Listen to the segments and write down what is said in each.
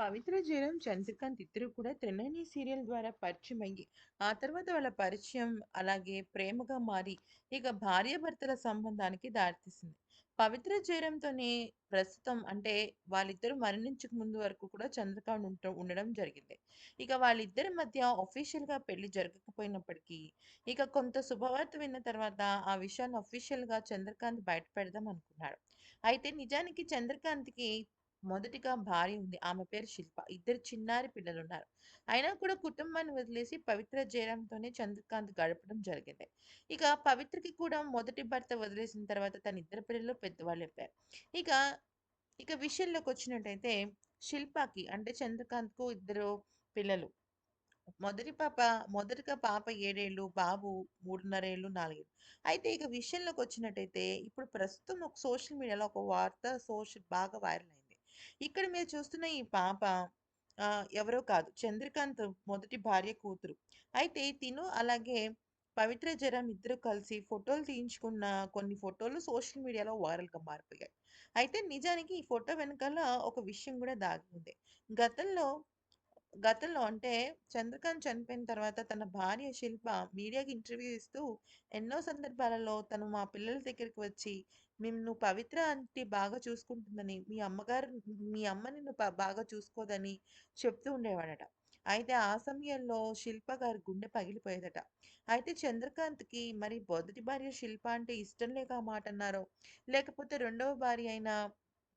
పవిత్ర జయరాం, చంద్రకాంత్ ఇద్దరు కూడా 'త్రినేని' సీరియల్ ద్వారా పరిచయమయ్యి, ఆ తర్వాత వాళ్ళ పరిచయం అలాగే ప్రేమగా మారి, ఇక భార్యాభర్తల సంబంధానికి దారితీసింది. పవిత్ర జయరాంతోనే ప్రస్తుతం అంటే వాళ్ళిద్దరు మరణించక ముందు వరకు కూడా చంద్రకాంత్ ఉంట ఉండడం జరిగింది. ఇక వాళ్ళిద్దరి మధ్య ఆఫీషియల్‌గా పెళ్ళి జరగకపోయినప్పటికీ, ఇక కొంత శుభవార్త విన్న తర్వాత ఆ విషయాన్ని అఫీషియల్‌గా చంద్రకాంత్ బయట పెడదాం అనుకున్నాడు. అయితే నిజానికి చంద్రకాంత్‌కి మొదటిగా భార్య ఉంది. ఆమె పేరు శిల్ప. ఇద్దరు చిన్నారి పిల్లలున్నారు. అయినా కూడా కుటుంబాన్ని వదిలేసి పవిత్ర జయరాంతోనే చంద్రకాంత్ గడపడం జరిగింది. ఇక పవిత్రకి కూడా మొదటి భర్త వదిలేసిన తర్వాత తన ఇద్దరు పిల్లలు పెద్దవాళ్ళు అయిపోయారు ఇక, ఇక విషయంలోకి వచ్చినట్టయితే శిల్పకి అంటే చంద్రకాంత్‌కు ఇద్దరు పిల్లలు. మొదటి పాప మొదటిగా పాప ఏడేళ్ళు బాబు మూడున్నరేళ్ళు నాలుగేళ్ళు అయితే ఇక విషయంలోకి వచ్చినట్టయితే ఇప్పుడు ప్రస్తుతం ఒక సోషల్ మీడియాలో ఒక వార్త సోషల్ బాగా వైరల్ అయింది. ఇక్కడ మీరు చూస్తున్న ఈ పాప ఎవరో కాదు చంద్రకాంత్ మొదటి భార్య కూతురు. అయితే తిను అలాగే పవిత్ర జరం ఇద్దరు కలిసి ఫోటోలు తీయించుకున్న కొన్ని ఫోటోలు సోషల్ మీడియాలో వైరల్‌గా మారిపోయాయి. అయితే నిజానికి ఈ ఫోటో వెనకాల ఒక విషయం కూడా దాగి ఉంది. గతంలో గతంలో అంటే చంద్రకాంత్ చనిపోయిన తర్వాత తన భార్య శిల్ప మీడియాకి ఇంటర్వ్యూ ఇస్తూ ఎన్నో సందర్భాలలో తను మా పిల్లల దగ్గరికి వచ్చి, "నిన్ను పవిత్ర అంటే బాగా చూసుకుంటుందని, మీ అమ్మగారు మీ అమ్మ నిన్ను బాగా చూసుకోదని" చెప్తూ ఉండేవాడట. అయితే ఆ సమయంలో శిల్ప గారి గుండె పగిలిపోయేదట. అయితే చంద్రకాంత్‌కి మరి మొదటి భార్య శిల్ప అంటే ఇష్టం లేక మాట అన్నారో, లేకపోతే రెండవ భార్య అయిన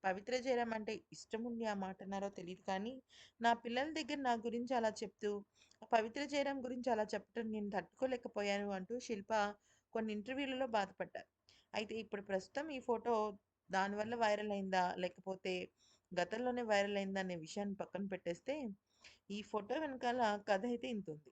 పవిత్ర జయరాం అంటే ఇష్టం ఉండి ఆ మాట అన్నారో తెలియదు కానీ, నా పిల్లల దగ్గర నా గురించి అలా చెప్తూ, పవిత్ర జయరాం గురించి అలా చెప్పటం నేను తట్టుకోలేకపోయాను అంటూ శిల్ప కొన్ని ఇంటర్వ్యూలలో బాధపడ్డారు. అయితే ఇప్పుడు ప్రస్తుతం ఈ ఫోటో దానివల్ల వైరల్ అయిందా? లేకపోతే గతంలోనే వైరల్ అయిందా అనే విషయాన్ని పక్కన పెట్టేస్తే, ఈ ఫోటో వెనకాల కథ అయితే ఇంతుంది.